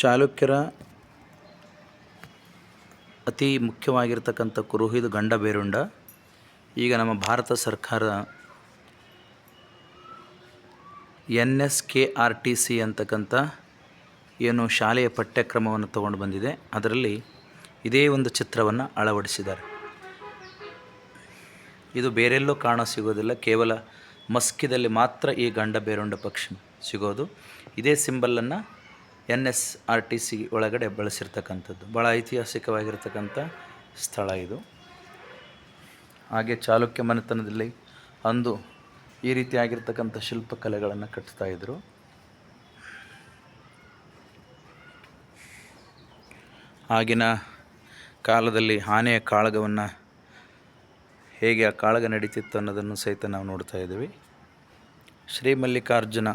ಚಾಲುಕ್ಯರ ಅತಿ ಮುಖ್ಯವಾಗಿರ್ತಕ್ಕಂಥ ಕುರುಹಿದು ಗಂಡ ಬೇರುಂಡ, ಈಗ ನಮ್ಮ ಭಾರತ ಸರ್ಕಾರ N S K R T C ಅಂತಕ್ಕಂಥ ಏನು ಶಾಲೆಯ ಪಠ್ಯಕ್ರಮವನ್ನು ತಗೊಂಡು ಬಂದಿದೆ. ಅದರಲ್ಲಿ ಇದೇ ಒಂದು ಚಿತ್ರವನ್ನು ಅಳವಡಿಸಿದ್ದಾರೆ. ಇದು ಬೇರೆಲ್ಲೂ ಕಾಣ ಸಿಗೋದಿಲ್ಲ. ಕೇವಲ ಮಸ್ಕಿದಲ್ಲಿ ಮಾತ್ರ ಈ ಗಂಡ ಬೇರುಂಡ ಪಕ್ಷಿ ಸಿಗೋದು. ಇದೇ ಸಿಂಬಲನ್ನು N S R T C ಒಳಗಡೆ ಬಳಸಿರ್ತಕ್ಕಂಥದ್ದು. ಭಾಳ ಐತಿಹಾಸಿಕವಾಗಿರ್ತಕ್ಕಂಥ ಸ್ಥಳ ಇದು. ಹಾಗೆ ಚಾಲುಕ್ಯ ಮನೆತನದಲ್ಲಿ ಅಂದು ಈ ರೀತಿಯಾಗಿರ್ತಕ್ಕಂಥ ಶಿಲ್ಪಕಲೆಗಳನ್ನು ಕಟ್ತಾ ಇದ್ದರು ಆಗಿನ ಕಾಲದಲ್ಲಿ ಆನೆಯ ಕಾಳಗವನ್ನು ಹೇಗೆ ಆ ಕಾಳಗ ನಡೀತಿತ್ತು ಅನ್ನೋದನ್ನು ಸಹಿತ ನಾವು ನೋಡ್ತಾ ಇದ್ದೀವಿ. ಶ್ರೀ ಮಲ್ಲಿಕಾರ್ಜುನ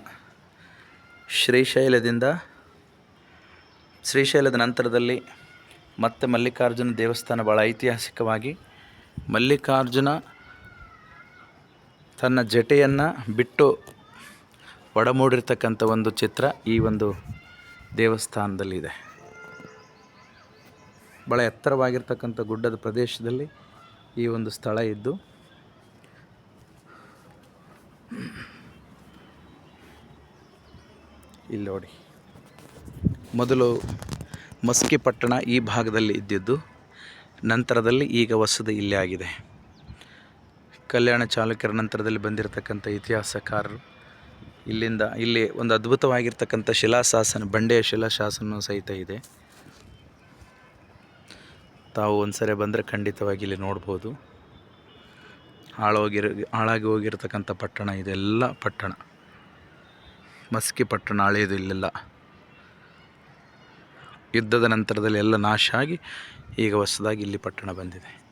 ಶ್ರೀಶೈಲದಿಂದ ಶ್ರೀಶೈಲದ ನಂತರದಲ್ಲಿ ಮತ್ತೆ ಮಲ್ಲಿಕಾರ್ಜುನ ದೇವಸ್ಥಾನ ಭಾಳ ಐತಿಹಾಸಿಕವಾಗಿ ಮಲ್ಲಿಕಾರ್ಜುನ ತನ್ನ ಜಟೆಯನ್ನು ಬಿಟ್ಟು ಒಡಮೂಡಿರ್ತಕ್ಕಂಥ ಒಂದು ಚಿತ್ರ ಈ ಒಂದು ದೇವಸ್ಥಾನದಲ್ಲಿದೆ. ಭಾಳ ಎತ್ತರವಾಗಿರ್ತಕ್ಕಂಥ ಗುಡ್ಡದ ಪ್ರದೇಶದಲ್ಲಿ ಈ ಒಂದು ಸ್ಥಳ ಇದ್ದು ಇಲ್ಲಿ ನೋಡಿ. ಮೊದಲು ಮಸ್ಕಿ ಪಟ್ಟಣ ಈ ಭಾಗದಲ್ಲಿ ಇದ್ದಿದ್ದು ನಂತರದಲ್ಲಿ ಈಗ ಹೊಸದು ಇಲ್ಲೇ ಆಗಿದೆ. ಕಲ್ಯಾಣ ಚಾಲುಕ್ಯರ ನಂತರದಲ್ಲಿ ಬಂದಿರತಕ್ಕಂಥ ಇತಿಹಾಸಕಾರರು ಇಲ್ಲಿಂದ ಇಲ್ಲಿ ಒಂದು ಅದ್ಭುತವಾಗಿರ್ತಕ್ಕಂಥ ಶಿಲಾಶಾಸನ, ಬಂಡೆಯ ಶಿಲಾಶಾಸನ ಸಹಿತ ಇದೆ. ತಾವು ಒಂದು ಸರಿ ಬಂದರೆ ಖಂಡಿತವಾಗಿ ಇಲ್ಲಿ ನೋಡ್ಬೋದು. ಹಾಳೋಗಿರ, ಹಾಳಾಗಿ ಹೋಗಿರ್ತಕ್ಕಂಥ ಪಟ್ಟಣ, ಇದೆಲ್ಲ ಪಟ್ಟಣ. ಮಸ್ಕಿ ಪಟ್ಟಣ ಹಳೆಯದು ಇಲ್ಲೆಲ್ಲ. ಯುದ್ಧದ ನಂತರದಲ್ಲಿ ಎಲ್ಲ ನಾಶ ಆಗಿ ಈಗ ಹೊಸದಾಗಿ ಇಲ್ಲಿ ಪಟ್ಟಣ ಬಂದಿದೆ.